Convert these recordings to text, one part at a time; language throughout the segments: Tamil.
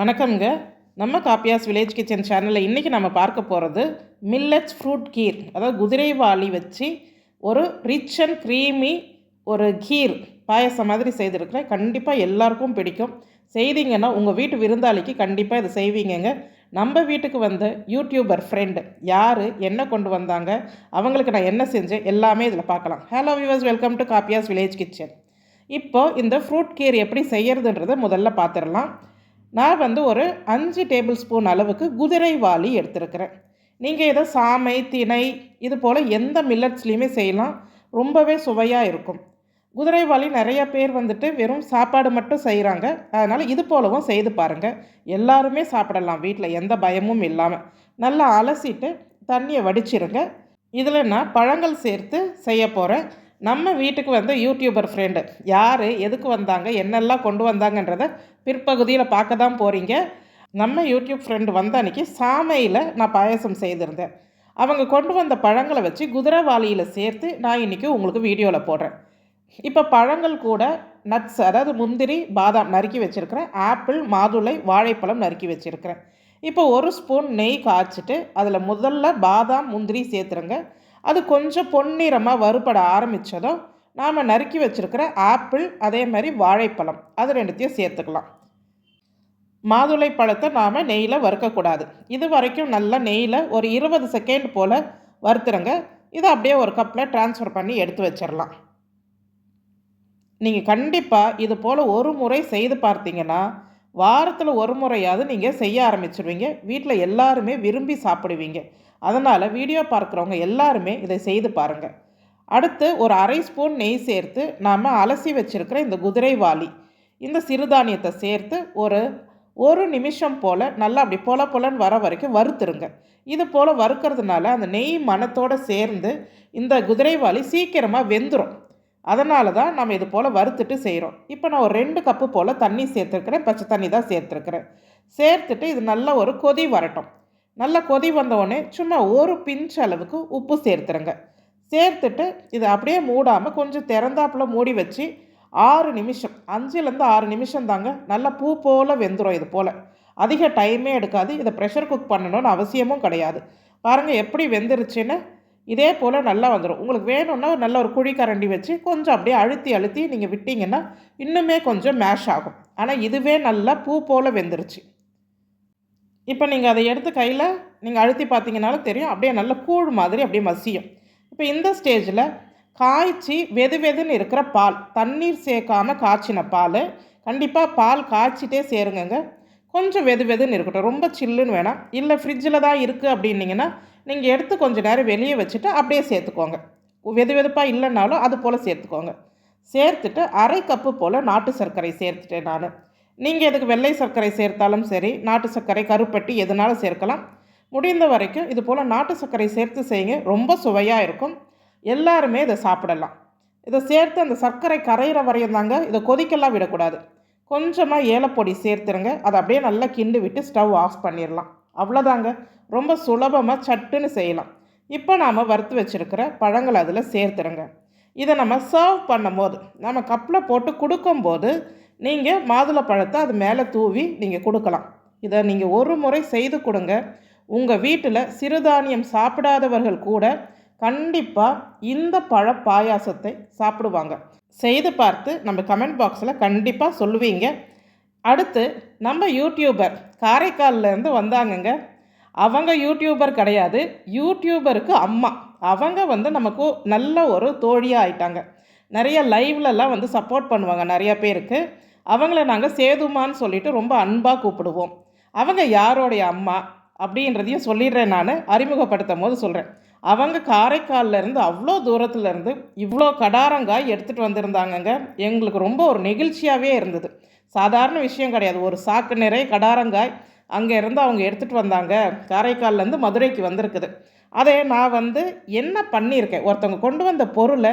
வணக்கம்ங்க. நம்ம காப்பியாஸ் வில்லேஜ் கிச்சன் சேனலில் இன்றைக்கி நம்ம பார்க்க போகிறது மில்லட்ஸ் ஃப்ரூட் கீர். அதாவது குதிரைவாளி வச்சு ஒரு ரிச் அண்ட் க்ரீமி ஒரு கீர் பாயசம் மாதிரி செய்திருக்கிறேன். கண்டிப்பாக எல்லாருக்கும் பிடிக்கும். செய்தீங்கன்னா உங்கள் வீட்டு விருந்தாளிக்கு கண்டிப்பாக இதை செய்வீங்கங்க. நம்ம வீட்டுக்கு வந்த யூடியூபர் ஃப்ரெண்டு யார் என்ன கொண்டு வந்தாங்க அவங்களுக்கு நான் என்ன செஞ்சேன் எல்லாமே இதில் பார்க்கலாம். Hello viewers welcome to காப்பியாஸ் village kitchen. இப்போது இந்த ஃப்ரூட் கீர் எப்படி செய்யறதுன்றதை முதல்ல பார்த்துடலாம். நான் வந்து ஒரு அஞ்சு டேபிள் ஸ்பூன் அளவுக்கு குதிரைவாளி எடுத்திருக்கிறேன். நீங்கள் இதை சாமை திணை இது போல் எந்த மில்லட்ஸ்லேயுமே செய்யலாம். ரொம்பவே சுவையாக இருக்கும். குதிரைவாளி நிறைய பேர் வந்துட்டு வெறும் சாப்பாடு மட்டும் செய்கிறாங்க அதனால் இது போலவும் செய்து பாருங்கள் எல்லாருமே சாப்பிடலாம். வீட்டில் எந்த பயமும் இல்லாமல் நல்லா அலசிட்டு தண்ணியை வடிச்சிருங்க. இதில் நான் பழங்கள் சேர்த்து செய்ய போகிறேன் நம்ம வீட்டுக்கு வந்த யூடியூபர் ஃப்ரெண்டு யார் எதுக்கு வந்தாங்க என்னெல்லாம் கொண்டு வந்தாங்கன்றத பிற்பகுதியில் பார்க்க தான் போகிறீங்க நம்ம யூடியூப் ஃப்ரெண்டு வந்த அன்றைக்கி சாமையில் நான் பாயசம் செய்திருந்தேன். அவங்க கொண்டு வந்த பழங்களை வச்சு குதிரைவாளியில் சேர்த்து நான் இன்றைக்கி உங்களுக்கு வீடியோவில் போடுறேன். இப்போ பழங்கள் கூட நட்ஸ் அதாவது முந்திரி பாதாம் நறுக்கி வச்சுருக்கிறேன். ஆப்பிள் மாதுளை வாழைப்பழம் நறுக்கி வச்சுருக்கிறேன். இப்போ ஒரு ஸ்பூன் நெய் காய்ச்சிட்டு அதில் முதல்ல பாதாம் முந்திரி சேர்த்துருங்க. அது கொஞ்சம் பொன்னிறமாக வறுபட ஆரம்பித்ததும் நாம் நறுக்கி வச்சுருக்கிற ஆப்பிள் அதே மாதிரி வாழைப்பழம் அது ரெண்டுத்தையும் சேர்த்துக்கலாம். மாதுளை பழத்தை நாம் நெய்யில் வறுக்கக்கூடாது. இது வரைக்கும் நல்லா நெய்யில் ஒரு இருபது செகண்ட் போல் வறுத்துருங்க. இதை அப்படியே ஒரு கப்பில் ட்ரான்ஸ்ஃபர் பண்ணி எடுத்து வச்சிடலாம் நீங்கள் கண்டிப்பாக இது போல் ஒரு முறை செய்து பார்த்தீங்கன்னா வாரத்தில் ஒரு முறையாவது நீங்கள் செய்ய ஆரம்பிச்சிருவீங்க. வீட்டில் எல்லாருமே விரும்பி சாப்பிடுவீங்க. அதனால் வீடியோ பார்க்குறவங்க எல்லாருமே இதை செய்து பாருங்கள் அடுத்து ஒரு அரை ஸ்பூன் நெய் சேர்த்து நாம் அலசி வச்சுருக்கிற இந்த குதிரைவாளி இந்த சிறுதானியத்தை சேர்த்து ஒரு ஒரு நிமிஷம் போல் நல்லா அப்படி பொல பொலன்னு வர வரைக்கும் வறுத்துருங்க. இது போல் வறுக்கிறதுனால அந்த நெய் மனத்தோடு சேர்ந்து இந்த குதிரைவாளி சீக்கிரமாக வெந்துடும் அதனால தான் நம்ம இது போல் வறுத்துட்டு செய்கிறோம் இப்போ நான் ஒரு ரெண்டு கப்பு போல் தண்ணி சேர்த்துருக்குறேன். பச்சை தண்ணி தான் சேர்த்துருக்குறேன். சேர்த்துட்டு இது நல்ல ஒரு கொதி வரட்டும். நல்லா கொதி வந்தவுடனே சும்மா ஒரு பிஞ்ச் அளவுக்கு உப்பு சேர்த்துருங்க. சேர்த்துட்டு இதை அப்படியே மூடாமல் கொஞ்சம் திறந்தாப்புல மூடி வச்சு ஆறு நிமிஷம் அஞ்சுலேருந்து ஆறு நிமிஷம் தாங்க நல்லா பூ போல் வெந்துடும் இது போல். அதிக டைமே எடுக்காது. இதை ப்ரெஷர் குக் பண்ணணும்னு அவசியமும் கிடையாது. பாருங்கள் எப்படி வெந்துருச்சுன்னு இதே போல் நல்லா வந்துடும் உங்களுக்கு வேணும்னா நல்ல ஒரு குழி கரண்டி வச்சு கொஞ்சம் அப்படியே அழுத்தி அழுத்தி நீங்கள் விட்டிங்கன்னா இன்னுமே கொஞ்சம் மேஷ் ஆகும். ஆனால் இதுவே நல்லா பூ போல் வெந்துருச்சு. இப்போ நீங்கள் அதை எடுத்து கையில் நீங்கள் அழுத்தி பார்த்தீங்கனாலும் தெரியும். அப்படியே நல்ல கூழ் மாதிரி அப்படியே மசியும். இப்போ இந்த ஸ்டேஜில் காய்ச்சி வெது வெதுன்னு இருக்கிற பால் தண்ணீர் சேர்க்காம காய்ச்சின பால் கண்டிப்பாக பால் காய்ச்சிட்டே சேருங்கங்க. கொஞ்சம் வெது வெதுன்னு இருக்கட்டும். ரொம்ப சில்லுன்னு வேணாம். இல்லை ஃப்ரிட்ஜில் தான் இருக்குது அப்படின்னிங்கன்னா நீங்கள் எடுத்து கொஞ்சம் நேரம் வெளியே வச்சுட்டு அப்படியே சேர்த்துக்கோங்க. வெது வெதுப்பாக இல்லைனாலும் அது போல் சேர்த்துக்கோங்க. சேர்த்துட்டு அரை கப்பு போல் நாட்டு சர்க்கரை சேர்த்துட்டேன் நான். நீங்கள் எதுக்கு வெள்ளை சர்க்கரை சேர்த்தாலும் சரி நாட்டு சர்க்கரை கருப்பட்டி எதுனாலும் சேர்க்கலாம். முடிந்த வரைக்கும் இது போல் நாட்டு சர்க்கரை சேர்த்து செய்யுங்க. ரொம்ப சுவையாக இருக்கும். எல்லாருமே இதை சாப்பிடலாம். இதை சேர்த்து அந்த சர்க்கரை கரையிற வரையும் தாங்க இதை கொதிக்கெல்லாம் விடக்கூடாது. கொஞ்சமாக ஏலப்பொடி சேர்த்துருங்க. அதை அப்படியே நல்லா கிண்டு விட்டு ஸ்டவ் ஆஃப் பண்ணிடலாம் அவ்வளோதாங்க ரொம்ப சுலபமாக சட்டுன்னு செய்யலாம். இப்போ நாம் வறுத்து வச்சுருக்கிற பழங்கள் அதில் சேர்த்துருங்க. இதை நம்ம சர்வ் பண்ணும் போது நம்ம கப்பில் போட்டு கொடுக்கும்போது நீங்கள் மாதுளை பழத்தை அது மேலே தூவி நீங்கள் கொடுக்கலாம். இதை நீங்கள் ஒரு முறை செய்து கொடுங்க. உங்கள் வீட்டில் சிறுதானியம் சாப்பிடாதவர்கள் கூட கண்டிப்பாக இந்த பழ பாயாசத்தை சாப்பிடுவாங்க. செய்து பார்த்து நம்ம கமெண்ட் பாக்ஸில் கண்டிப்பாக சொல்லுவீங்க. அடுத்து நம்ம யூடியூபர் காரைக்கால்லேருந்து வந்தாங்கங்க. அவங்க யூடியூபர் கிடையாது. யூடியூபருக்கு அம்மா. அவங்க வந்து நமக்கு நல்ல ஒரு தோழியாக ஆயிட்டாங்க. நிறைய லைவ்லலாம் வந்து சப்போர்ட் பண்ணுவாங்க நிறைய பேருக்கு. அவங்கள நாங்கள் சேதுமான்னு சொல்லிட்டு ரொம்ப அன்பாக கூப்பிடுவோம். அவங்க யாரோடைய அம்மா அப்படின்றதையும் சொல்லிடுறேன் நான். அறிமுகப்படுத்தும் போது சொல்கிறேன் அவங்க காரைக்காலில் இருந்து அவ்வளோ தூரத்தில் இருந்து இவ்வளோ கடாரங்காய் எடுத்துகிட்டு வந்திருந்தாங்கங்க. எங்களுக்கு ரொம்ப ஒரு நெகிழ்ச்சியாகவே இருந்தது. சாதாரண விஷயம் கிடையாது. ஒரு சாக்கு நிறைய கடாரங்காய் அங்கே இருந்து அவங்க எடுத்துகிட்டு வந்தாங்க. காரைக்கால்லேருந்து மதுரைக்கு வந்திருக்குது. அதை நான் வந்து என்ன பண்ணியிருக்கேன்? ஒருத்தவங்க கொண்டு வந்த பொருளை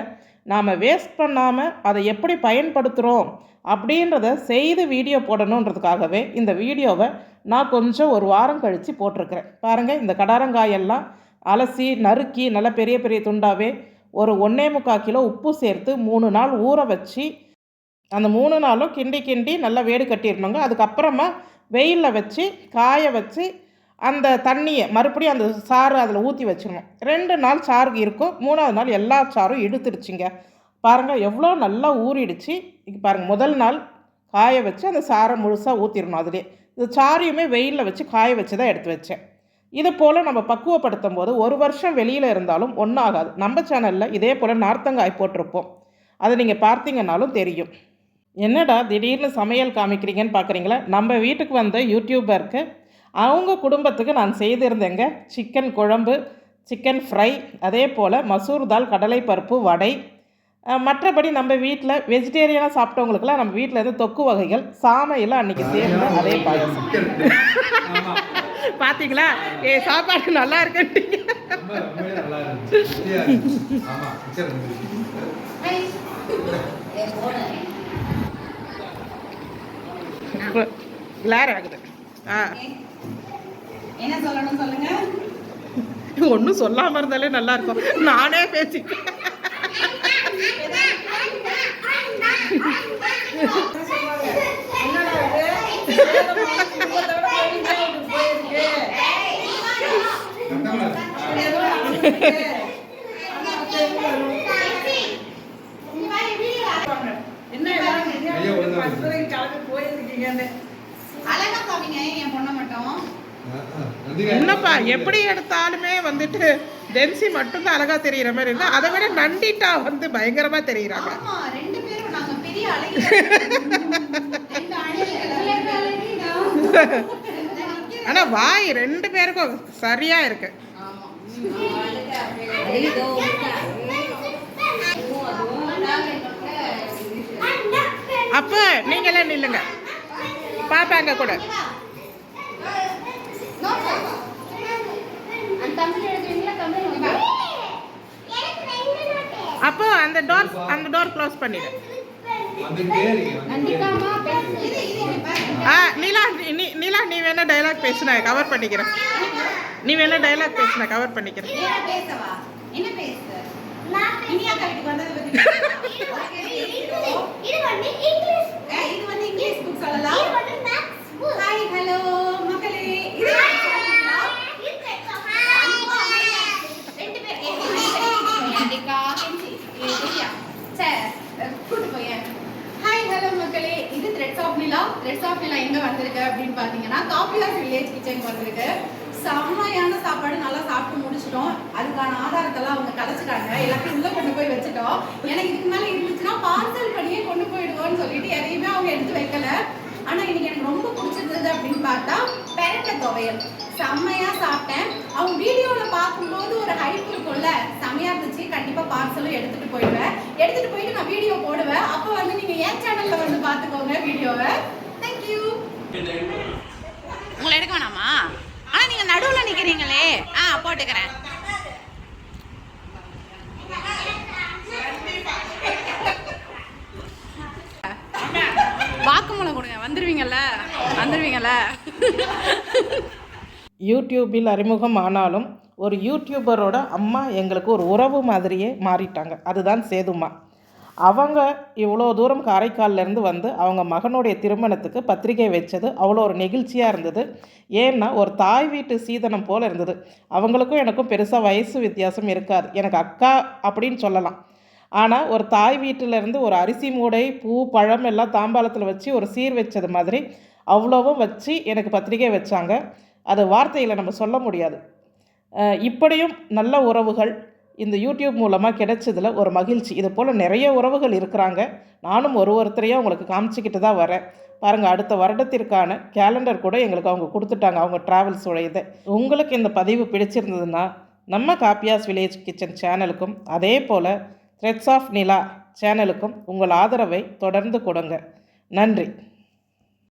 நாம் வேஸ்ட் பண்ணாமல் அதை எப்படி பயன்படுத்துகிறோம் அப்படின்றத செய்து வீடியோ போடணுன்றதுக்காகவே இந்த வீடியோவை நான் கொஞ்சம் ஒரு வாரம் கழித்து போட்டிருக்கிறேன். பாருங்கள் இந்த கடாரங்காயெல்லாம் அலசி நறுக்கி நல்லா பெரிய பெரிய துண்டாவே ஒரு ஒன்றே முக்கால் கிலோ உப்பு சேர்த்து மூணு நாள் ஊற வச்சு அந்த மூணு நாளும் கிண்டி கிண்டி நல்லா வேடு கட்டிடணுங்க அதுக்கப்புறமா வெயிலில் வச்சு காய வச்சு அந்த தண்ணியை மறுபடியும் அந்த சாறு அதில் ஊற்றி வச்சிடணும் ரெண்டு நாள் சாறு இருக்கும். மூணாவது நாள் எல்லா சாரும் இழுத்துடுச்சிங்க பாருங்கள் எவ்வளோ நல்லா ஊறிடுச்சு. இங்கே பாருங்கள் முதல் நாள் காய வச்சு அந்த சாரை முழுசாக ஊற்றிடணும் அதுலேயே இது சாரையுமே வெயிலில் வச்சு காய வச்சு தான் எடுத்து வச்சேன். இது போல் நம்ம பக்குவப்படுத்தும் போது ஒரு வருஷம் வெளியில் இருந்தாலும் ஒன்றாகாது. நம்ம சேனலில் இதே போல் நார்த்தங்காய் போட்டிருப்போம். அதை நீங்கள் பார்த்தீங்கன்னாலும் தெரியும். என்னடா திடீர்னு சமையல் காமிக்கிறீங்கன்னு பார்க்குறீங்களா நம்ம வீட்டுக்கு வந்த யூடியூபருக்கு அவங்க குடும்பத்துக்கு நான் செய்திருந்தேங்க. சிக்கன் குழம்பு சிக்கன் ஃப்ரை அதே போல் மசூர் தால் கடலைப்பருப்பு வடை. மற்றபடி நம்ம வீட்டில் வெஜிடேரியனாக சாப்பிட்டவங்களுக்குலாம் நம்ம வீட்டில் இருந்து தொக்கு வகைகள் சாமையில் அன்றைக்கி சேர்ந்து அதே பாயசம். பார்த்தீங்களா ஏ சாப்பாடு நல்லா இருக்குன்ட்டீங்க ரொம்ப இருந்துச்சு கிளார் ஆகுது ஆ. என்ன சொல்லணும் சொல்லுங்க? ஒன்றும் சொல்லாமல் இருந்தாலே நல்லா இருக்கும். நானே பேசிக்கிறேன் என்னடா இது சேலமான குடும்பத்தோட போயிட்டே இது போயிருக்கு. கண்டமா இருக்கு. ஏதோ நடந்துருக்கு. ஆனா தெரியும். என்ன எல்லாரும் ஐயா, ஒழுங்கா இருக்கு. மதுரைக்கு கிளம்பி போயிருக்கீங்கன்னு அழகா காமிங்க என் பொண்ணை மட்டும் ஆ, ஆ. நந்திகா, என்னப்பா எப்படி எடுத்தாலுமே வந்துட்டு ஜென்சி மட்டும்தான் அழகா தெரியுற மாதிரி இருந்தா அதை விட நண்டிட்டா வந்து பயங்கரமா தெரியுறாங்க. ஆமா ரெண்டு பேரும் நாங்க பெரிய அழகி. ரெண்டு அழகி. ஆனா வாய் ரெண்டு பேருக்கும் சரியா இருக்கு. அப்ப நீங்களே நில்லுங்க. பாப்பாங்க கூட. அப்போ அந்த டோர் அந்த டோர் க்ளோஸ் பண்ணிடு. ஆ நீலா நீ- நீலா நீ வேணா டைலாக் பேசு நான் கவர் பண்ணிக்கிறேன். நீ வேணா டைலாக் பேசு? நான் கவர் பண்ணிக்கிறேன் என்ன பேசவா என்ன பேச இனியாக்கா வீட்டுக்கு வந்தது பத்தி ஏய், இது வந்து இங்கிலீஷ் புக் சொல்லலாம் ஹாய் ஹலோ மக்களே இது ரெண்டு பேர் ஏண்டிகா கெஞ்சி ஏடியா சரி கூட்டு போயேன் ஹாய் ஹலோ மக்களே இது த்ரெட்ஸ் ஆஃப் காஃபி நான் எங்கே வந்திருக்கேன் வந்திருக்கு அப்படின்னு பார்த்தீங்கன்னா காப்பி ஆஃப் வில்லேஜ் கிச்சன் வந்திருக்கு. செம்மையான சாப்பாடு நல்லா சாப்பிட்டு முடிச்சிட்டோம். அதுக்கான ஆதாரத்தெல்லாம் அவங்க கலைச்சிட்டாங்க. எல்லாத்தையும் உள்ளே கொண்டு போய் வச்சுட்டோம். எனக்கு இதுக்கு மேலே இருந்துச்சுன்னா பார்சல் பண்ணியே கொண்டு போயிடுவோம்னு சொல்லிட்டு எதையுமே அவங்க எடுத்து வைக்கல. ஆனால் இன்னைக்கு எனக்கு ரொம்ப பிடிச்சிருந்தது அப்படின்னு பார்த்தா பெரட்டை துவையல். செம்மையாக சாப்பிட்டேன். அவங்க வீடியோவில் பார்க்கும்போது ஒரு ஹைப் இருக்கும்ல. செம்மையா இருந்துச்சு. கண்டிப்பாக பார்சலும் எடுத்துகிட்டு போயிடுவேன். எடுத்துகிட்டு போயிட்டு நான் வீடியோ போடுவேன். அப்போ வந்து நீங்கள் என் சேனலில் வந்து பார்த்துக்கோங்க வீடியோவை. உங்களை எடுக்க வேணாமா? ஆனா நீங்க நடுவுல நிக்கிறீங்களே. ஆ போட்டுக்கிறேன். வாக்குமூலம் கொடுங்க. வந்துருவீங்கல்ல? வந்துருவீங்கல்ல? யூடியூபில் அறிமுகம் ஆனாலும் ஒரு யூடியூபரோட அம்மா எங்களுக்கு ஒரு உறவு மாதிரியே மாறிட்டாங்க. அதுதான் சேதுமா. அவங்க இவ்வளோ தூரம் காரைக்கால்லேருந்து வந்து அவங்க மகனுடைய திருமணத்துக்கு பத்திரிகை வச்சது. அவ்வளோ ஒரு நெகிழ்ச்சியாக இருந்தது. ஏன்னா ஒரு தாய் வீட்டு சீதனம் போல் இருந்தது. அவங்களுக்கும் எனக்கும் பெருசாக வயசு வித்தியாசம் இருக்காது. எனக்கு அக்கா அப்படின்னு சொல்லலாம். ஆனால் ஒரு தாய் வீட்டிலேருந்து ஒரு அரிசி மூடை பூ பழம் எல்லாம் தாம்பாளத்தில் வச்சு ஒரு சீர் வச்சது மாதிரி அவ்வளோவும் வச்சு எனக்கு பத்திரிகை வச்சாங்க. அது வார்த்தையில் நம்ம சொல்ல முடியாது. இப்படியும் நல்ல உறவுகள் இந்த யூடியூப் மூலமாக கிடைச்சதில் ஒரு மகிழ்ச்சி. இது போல் நிறைய உறவுகள் இருக்கிறாங்க. நானும் ஒரு ஒருத்தரையும் உங்களுக்கு காமிச்சிக்கிட்டு தான் வரேன். பாருங்கள் அடுத்த வருடத்திற்கான கேலண்டர் கூட எங்களுக்கு அவங்க கொடுத்துட்டாங்க அவங்க ட்ராவல்ஸ் இதை உங்களுக்கு இந்த பதிவு பிடிச்சிருந்ததுன்னா நம்ம காப்பியாஸ் வில்லேஜ் கிச்சன் சேனலுக்கும் அதே போல் த்ரெட்ஸ் ஆஃப் நிலா சேனலுக்கும் உங்கள் ஆதரவை தொடர்ந்து கொடுங்க. நன்றி.